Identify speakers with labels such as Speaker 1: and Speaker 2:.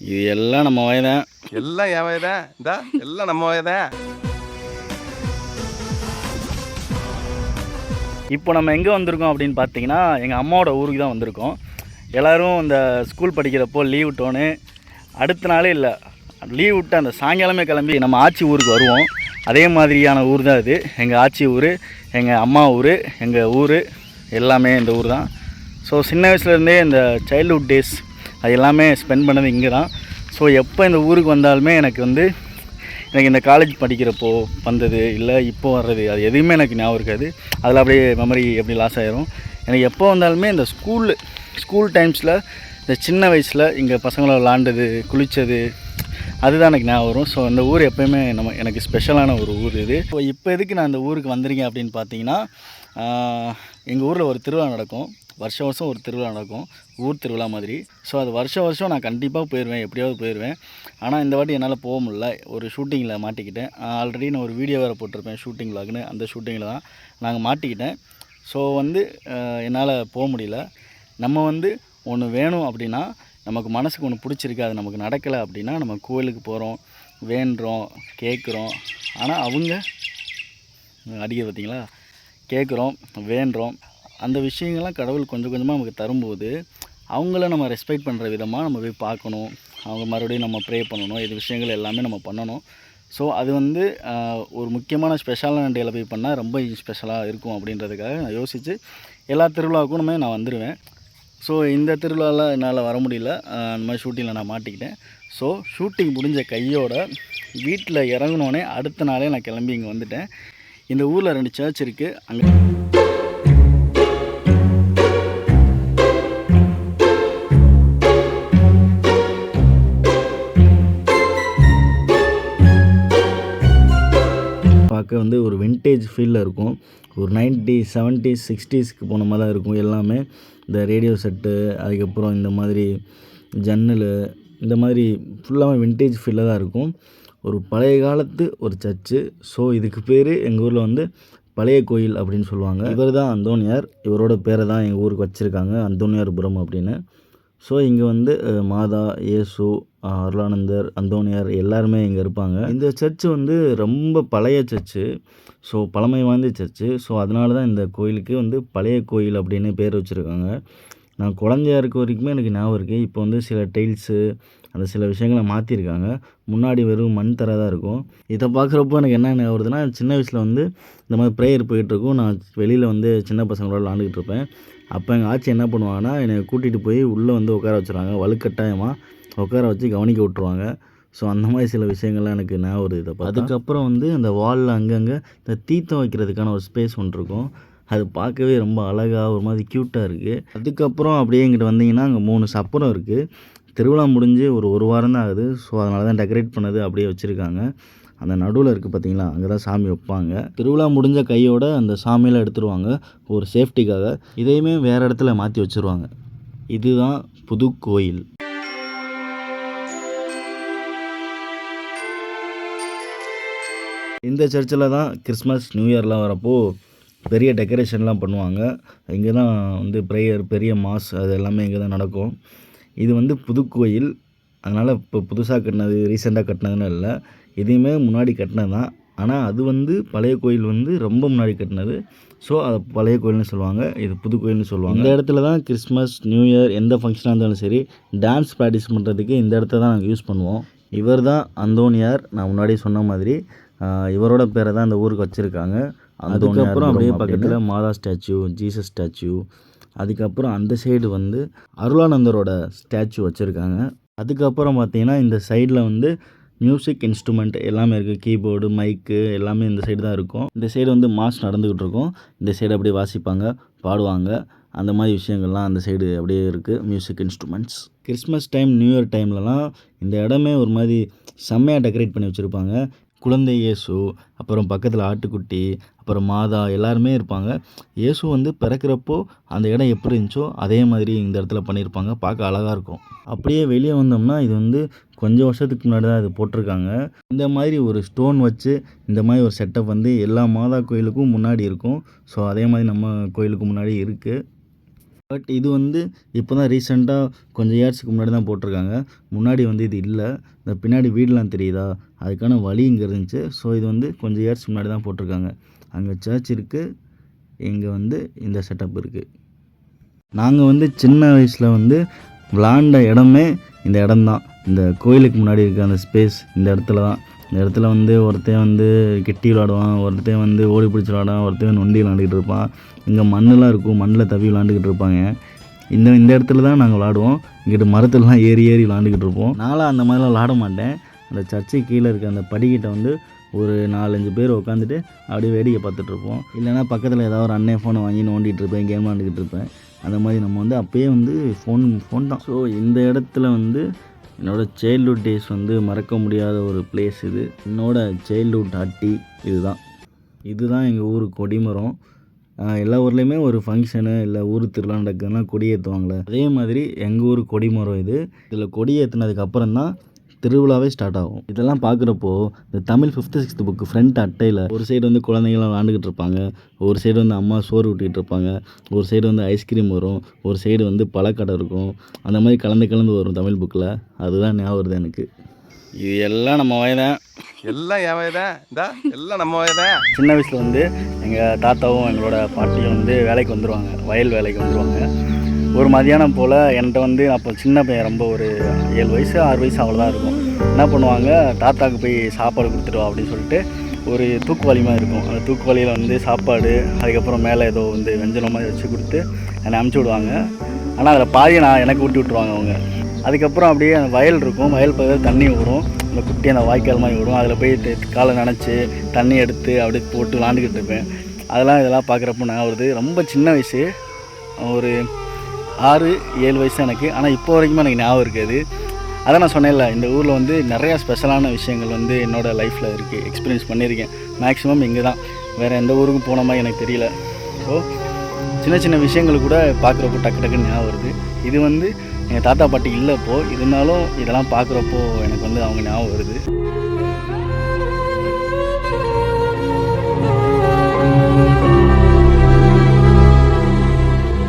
Speaker 1: இது எல்லாம் நம்ம வயதான்
Speaker 2: எல்லாம் என் வயதான் இந்தா எல்லாம் நம்ம வயதான்
Speaker 1: இப்போ நம்ம எங்கே வந்திருக்கோம் அப்படின்னு பார்த்தீங்கன்னா எங்கள் அம்மாவோட ஊருக்கு தான் வந்திருக்கோம். எல்லோரும் இந்த ஸ்கூல் படிக்கிறப்போ லீவ் விட்டோன்னு அடுத்த நாளே இல்லை லீவ் விட்டு அந்த சாயங்காலமே கிளம்பி நம்ம ஆச்சி ஊருக்கு வருவோம். அதே மாதிரியான ஊர் தான் இது. எங்கள் ஆச்சி ஊர் எங்கள் அம்மா ஊர் எங்கள் ஊர் எல்லாமே இந்த ஊர் தான். ஸோ சின்ன வயசுலேருந்தே இந்த சைல்ட்ஹுட் டேஸ் அது எல்லாமே ஸ்பெண்ட் பண்ணது இங்கே தான் ஸோ எப்போ இந்த ஊருக்கு வந்தாலுமே எனக்கு வந்து எனக்கு இந்த காலேஜ் படிக்கிறப்போ வந்தது இல்லை இப்போ வர்றது அது எதுவுமே எனக்கு ஞாபகம் இருக்காது. அதில் அப்படியே மெமரி எப்படி லாஸ் ஆகிரும் எனக்கு எப்போ வந்தாலுமே இந்த ஸ்கூலு ஸ்கூல் டைம்ஸில் இந்த சின்ன வயசில் இங்கே பசங்களை விளாண்டது குளித்தது அதுதான் எனக்கு ஞாபகம் வரும். ஸோ இந்த ஊர் எப்போயுமே நம்ம எனக்கு ஸ்பெஷலான ஒரு ஊர் இது. ஸோ இப்போ எதுக்கு நான் இந்த ஊருக்கு வந்திருக்கேன் அப்படின்னு பார்த்தீங்கன்னா எங்கள் ஊரில் ஒரு திருவிழா நடக்கும். வருஷம் வருஷம் ஒரு திருவிழா நடக்கும் ஊர் திருவிழா மாதிரி. ஸோ அது வருஷம் வருஷம் நான் கண்டிப்பாக போயிடுவேன் எப்படியாவது போயிடுவேன் ஆனால் இந்த வாட்டி என்னால் போக முடியல. ஒரு ஷூட்டிங்கில் மாட்டிக்கிட்டேன். ஆல்ரெடி நான் ஒரு வீடியோ வேறு போட்டிருப்பேன் ஷூட்டிங் விலாக்னு அந்த ஷூட்டிங்கில் தான் நாங்கள் மாட்டிக்கிட்டேன். ஸோ வந்து என்னால் போக முடியல. நம்ம வந்து ஒன்று வேணும் அப்படின்னா நமக்கு மனசுக்கு ஒன்று பிடிச்சிருக்கு அது நமக்கு நடக்கலை அப்படின்னா நம்ம கோயிலுக்கு போகிறோம் வேண்டுறோம் கேட்குறோம் ஆனால் அவங்க அடிக்க பார்த்தீங்களா கேட்குறோம் வேண்டுறோம். அந்த விஷயங்கள்லாம் கடவுள் கொஞ்சம் கொஞ்சமாக நமக்கு தரும்போது அவங்கள நம்ம ரெஸ்பெக்ட் பண்ணுற விதமாக நம்ம போய் பார்க்கணும். அவங்க மறுபடியும் நம்ம ப்ரே பண்ணணும். இது விஷயங்கள் எல்லாமே நம்ம பண்ணணும். ஸோ அது வந்து ஒரு முக்கியமான ஸ்பெஷலான டேயில் போய் பண்ணால் ரொம்ப ஸ்பெஷலாக இருக்கும் அப்படின்றதுக்காக நான் யோசித்து எல்லா திருவிழாவுக்குமே நான் வந்துடுவேன் ஸோ இந்த திருவிழாவில் என்னால் வர முடியல. அந்த மாதிரி ஷூட்டிங்கில் நான் மாட்டிக்கிட்டேன். ஸோ ஷூட்டிங் முடிஞ்ச கையோட வீட்டில் இறங்கினோடனே அடுத்த நாளே நான் கிளம்பி இங்கே வந்துட்டேன். இந்த ஊரில் ரெண்டு சர்ச் இருக்குது அங்கே பார்க்க வந்து ஒரு வின்டேஜ் ஃபீலில் இருக்கும். ஒரு நைன்டி செவன்ட்டீஸ் சிக்ஸ்டீஸ்க்கு போன மாதிரி தான் இருக்கும் எல்லாமே. இந்த ரேடியோ செட்டு அதுக்கப்புறம் இந்த மாதிரி ஜன்னல் இந்த மாதிரி ஃபுல்லாகவே வின்டேஜ் ஃபீலில் தான் இருக்கும். ஒரு பழைய காலத்து ஒரு சர்ச்சு. ஸோ இதுக்கு பேர் எங்கள் ஊரில் வந்து பழைய கோயில் அப்படின்னு சொல்லுவாங்க. இவர் தான் அந்தோனியார் இவரோட பேரை தான் எங்கள் ஊருக்கு வச்சுருக்காங்க அந்தோனியார்புரம் அப்படின்னு. ஸோ இங்கே வந்து மாதா இயேசு அருளானந்தர் அந்தோனியார் எல்லாருமே இங்கே இருப்பாங்க. இந்த சர்ச்சு வந்து ரொம்ப பழைய சர்ச்சு. ஸோ பழமை வாய்ந்த சர்ச்சு. ஸோ அதனால தான் இந்த கோயிலுக்கு வந்து பழைய கோயில் அப்படின்னு பேர் வச்சுருக்காங்க. நான் குழந்தையா இருக்க வரைக்குமே எனக்கு ஞாபகம் இருக்குது இப்போ வந்து சில டைல்ஸு அந்த சில விஷயங்களை மாற்றிருக்காங்க முன்னாடி வெறும் மண் தர தான் இருக்கும். இதை பார்க்குறப்போ எனக்கு என்ன ஞாபகம் வருதுன்னா சின்ன வயசில் வந்து இந்த மாதிரி ப்ரேயர் போயிட்டுருக்கும் நான் வெளியில் வந்து சின்ன பசங்களோட விளாண்டுக்கிட்டு இருப்பேன். அப்போ எங்கள் ஆச்சி என்ன பண்ணுவாங்கன்னா என்னை கூட்டிகிட்டு போய் உள்ளே வந்து உட்கார வச்சுருவாங்க வலுக்கட்டாயமாக உட்கார வச்சு கவனிக்க விட்ருவாங்க ஸோ அந்த மாதிரி சில விஷயங்கள்லாம் எனக்கு ஞாபகம் வருது. இதை பார்த்து. அதுக்கப்புறம் வந்து அந்த வாலில் அங்கங்கே இந்த தீர்த்தம் வைக்கிறதுக்கான ஒரு ஸ்பேஸ் ஒன்று இருக்கும். அது பார்க்கவே ரொம்ப அழகாக ஒரு மாதிரி க்யூட்டாக இருக்குது அதுக்கப்புறம் அப்படியே இங்கிட்ட வந்தீங்கன்னா அங்கே மூணு சப்பரம் இருக்குது திருவிழா முடிஞ்சு ஒரு ஒரு வாரம் தான் ஆகுது. ஸோ அதனால தான் டெக்கரேட் பண்ணது அப்படியே வச்சுருக்காங்க. அந்த நடுவில் இருக்குது பார்த்தீங்களா அங்கே தான் சாமி வைப்பாங்க. திருவிழா முடிஞ்ச கையோட அந்த சாமியெல்லாம் எடுத்துருவாங்க. ஒரு சேஃப்டிக்காக இதையுமே வேறு இடத்துல மாற்றி வச்சுருவாங்க. இதுதான் புது கோயில். இந்த சர்ச்சில் தான் கிறிஸ்மஸ் நியூ இயர்லாம் வரப்போ பெரிய டெக்கரேஷன்லாம் பண்ணுவாங்க. இங்கே தான் வந்து ப்ரேயர் பெரிய மாஸ் அது எல்லாமே இங்கே தான் நடக்கும். இது வந்து புதுக்கோயில் அதனால் இப்போ புதுசாக கட்டினது ரீசெண்டாக கட்டினதுன்னு இல்லை. இதையுமே முன்னாடி கட்டினது தான். ஆனால் அது வந்து பழைய கோயில் வந்து ரொம்ப முன்னாடி கட்டினது. ஸோ அதை பழைய கோயில்னு சொல்லுவாங்க. இது புது கோயில்னு சொல்லுவாங்க. இந்த இடத்துல தான் கிறிஸ்மஸ் நியூ இயர் எந்த ஃபங்க்ஷனாக இருந்தாலும் சரி டான்ஸ் ப்ராக்டிஸ் பண்ணுறதுக்கு இந்த இடத்த தான் நாங்கள் யூஸ் பண்ணுவோம். இவர் தான் அந்தோனியார். நான் முன்னாடி சொன்ன மாதிரி இவரோட பேரை தான் இந்த ஊருக்கு வச்சுருக்காங்க. அதுக்கப்புறம் அப்படியே பக்கத்தில் மாதா ஸ்டாச்சு ஜீசஸ் ஸ்டாச்சு. அதுக்கப்புறம் அந்த சைடு வந்து அருளானந்தரோட ஸ்டாச்சு வச்சுருக்காங்க. அதுக்கப்புறம் பார்த்தீங்கன்னா இந்த சைடில் வந்து மியூசிக் இன்ஸ்ட்ருமெண்ட் எல்லாமே இருக்குது கீபோர்டு மைக்கு எல்லாமே இந்த சைடு தான் இருக்கும். இந்த சைடு வந்து மாஸ் நடந்துக்கிட்டு இருக்கும். இந்த சைடு அப்படியே வாசிப்பாங்க பாடுவாங்க. அந்த மாதிரி விஷயங்கள்லாம் அந்த சைடு அப்படியே இருக்குது music instruments. Christmas time new year டைம்லலாம் இந்த இடமே ஒரு மாதிரி செம்மையாக டெக்கரேட் பண்ணி வச்சுருப்பாங்க. குழந்தை இயேசு அப்புறம் பக்கத்தில் ஆட்டுக்குட்டி அப்புறம் மாதா எல்லாருமே இருப்பாங்க. இயேசு வந்து பிறக்கிறப்போ அந்த இடம் எப்படி இருந்துச்சோ அதே மாதிரி இந்த இடத்துல பண்ணியிருப்பாங்க. பார்க்க அழகாக இருக்கும். அப்படியே வெளியே வந்தோம்னா இது வந்து கொஞ்சம் வருஷத்துக்கு முன்னாடி தான் இது போட்டிருக்காங்க. இந்த மாதிரி ஒரு ஸ்டோன் வச்சு இந்த மாதிரி ஒரு செட்டப் வந்து எல்லா மாதா கோயிலுக்கும் முன்னாடி இருக்கும். ஸோ அதே மாதிரி நம்ம கோயிலுக்கு முன்னாடி இருக்குது பட் இது வந்து இப்போ தான் ரீசெண்டாக கொஞ்சம் இயர்ஸுக்கு முன்னாடி தான் போட்டிருக்காங்க. முன்னாடி வந்து இது இல்லை. இந்த பின்னாடி வீடெலாம் தெரியுதா? அதுக்கான வழி இங்கே இருந்துச்சு. ஸோ இது வந்து கொஞ்சம் இயர்ஸ் முன்னாடி தான் போட்டிருக்காங்க. அங்கே சர்ச் இருக்குது இங்கே வந்து இந்த செட்டப் இருக்குது நாங்கள் வந்து சின்ன வயசில் வந்து விளாண்ட இடமே இந்த இடம்தான். இந்த கோயிலுக்கு முன்னாடி இருக்க அந்த ஸ்பேஸ் இந்த இடத்துல தான் இந்த இடத்துல வந்து ஒருத்தன் வந்து கெட்டி விளாடுவான் ஒருத்தன் வந்து ஓடி பிடிச்சி விளாடுவான் ஒருத்தன் நொண்டி விளாண்டுக்கிட்டு இருப்பான். இங்கே மண்ணெலாம் இருக்கும் மண்ணில் தவி விளாண்டுக்கிட்டு இருப்பாங்க. இந்த இந்த இடத்துல தான் நாங்கள் விளாடுவோம். இங்கிட்டு மரத்துலலாம் ஏறி ஏறி விளாண்டுக்கிட்டு இருப்போம். நானும் அந்த மாதிரிலாம் விளாட மாட்டேன். அந்த சர்ச்சை கீழே இருக்க அந்த படிக்கிட்ட வந்து ஒரு நாலஞ்சு பேர் உட்காந்துட்டு அப்படியே வேடிக்கை பார்த்துட்ருப்போம் இல்லைன்னா பக்கத்தில் ஏதாவது ஒரு அண்ணன் ஃபோனை வாங்கி நோண்டிகிட்டு இருப்பேன் கேம் விளாண்டுக்கிட்டு இருப்பேன். அந்த மாதிரி நம்ம வந்து அப்போயே வந்து ஃபோன் ஃபோன் தான். ஸோ இந்த இடத்துல வந்து என்னோடய சைல்ட்ஹுட் டேஸ் வந்து மறக்க முடியாத ஒரு பிளேஸ் இது. என்னோட சைல்ட்ஹுட் அட்டி இதுதான். இதுதான் எங்கள் ஊர் கொடிமரம். எல்லா ஊர்லேயுமே ஒரு ஃபங்க்ஷனு இல்லை ஊர் திருவிழா நடக்குதுன்னா கொடி ஏற்றுவாங்களே அதே மாதிரி எங்கள் ஊர் கொடிமரம் இது. இதில் கொடி ஏற்றுனதுக்கப்புறம் தான் திருவிழாவே ஸ்டார்ட் ஆகும். இதெல்லாம் பார்க்குறப்போ இந்த Tamil fifth sixth book front அட்டையில் ஒரு சைடு வந்து குழந்தைங்களாம் விளாண்டுக்கிட்டு இருப்பாங்க. ஒரு சைடு வந்து அம்மா சோறு ஊட்டிகிட்டு இருப்பாங்க. ஒரு சைடு வந்து ஐஸ்கிரீம் வரும். ஒரு சைடு வந்து பழக்கடை இருக்கும். அந்த மாதிரி கலந்து கலந்து வரும் தமிழ் புக்கில் அதுதான் ஞாபகம் வருது எனக்கு. இது எல்லாம் நம்ம வயதான்
Speaker 2: எல்லாம் என் வயதான் இந்தா எல்லாம் நம்ம வயதான்
Speaker 1: சின்ன வயசில் வந்து எங்கள் தாத்தாவும் எங்களோட பாட்டியும் வந்து வேலைக்கு வந்துடுவாங்க வயல் வேலைக்கு வந்துடுவாங்க ஒரு மதியானம் போல் என்கிட்ட வந்து அப்போ சின்ன பையன் ரொம்ப ஒரு ஏழு வயசு ஆறு வயசு அவ்வளோதான் இருக்கும். என்ன பண்ணுவாங்க? தாத்தாவுக்கு போய் சாப்பாடு கொடுத்துருவா அப்படின்னு சொல்லிட்டு ஒரு தூக்குவாளி மாதிரி இருக்கும். அந்த தூக்குவாளியில் வந்து சாப்பாடு அதுக்கப்புறம் மேலே ஏதோ வந்து வெஞ்சலம் மாதிரி வச்சு கொடுத்து என்னை அமுச்சு விடுவாங்க. ஆனால் அதில் பாதியை நான் எனக்கு ஊட்டி விட்ருவாங்க அவங்க. அதுக்கப்புறம் அப்படியே அந்த வயல் இருக்கும். வயல் பக்கத்தில் தண்ணி விடும் அந்த குட்டி அந்த வாய்க்கால் மாதிரி விடும் அதில் போய் காலை நனைச்சி தண்ணி எடுத்து அப்படியே போட்டு விளாண்டுக்கிட்டு இருப்பேன். அதெல்லாம் இதெல்லாம் பார்க்குறப்ப நான் வருது. ரொம்ப சின்ன வயசு. ஒரு ஆறு ஏழு வயசு எனக்கு. ஆனால் இப்போ வரைக்குமே எனக்கு ஞாபகம் இருக்காது. அதான் நான் சொன்னேன்ல இந்த ஊரில் வந்து நிறையா ஸ்பெஷலான விஷயங்கள் வந்து என்னோடய லைஃப்பில் இருக்குது எக்ஸ்பீரியன்ஸ் பண்ணியிருக்கேன். மேக்ஸிமம் இங்கே தான் வேறு எந்த ஊருக்கும் போன மாதிரி எனக்கு தெரியல. ஸோ சின்ன சின்ன விஷயங்கள் கூட பார்க்குறப்போ டக்கு டக்குன்னு ஞாபகம் வருது. இது வந்து எங்கள் தாத்தா பாட்டி இல்லை இப்போது இருந்தாலும் இதெல்லாம் பார்க்குறப்போ எனக்கு வந்து அவங்க ஞாபகம் வருது.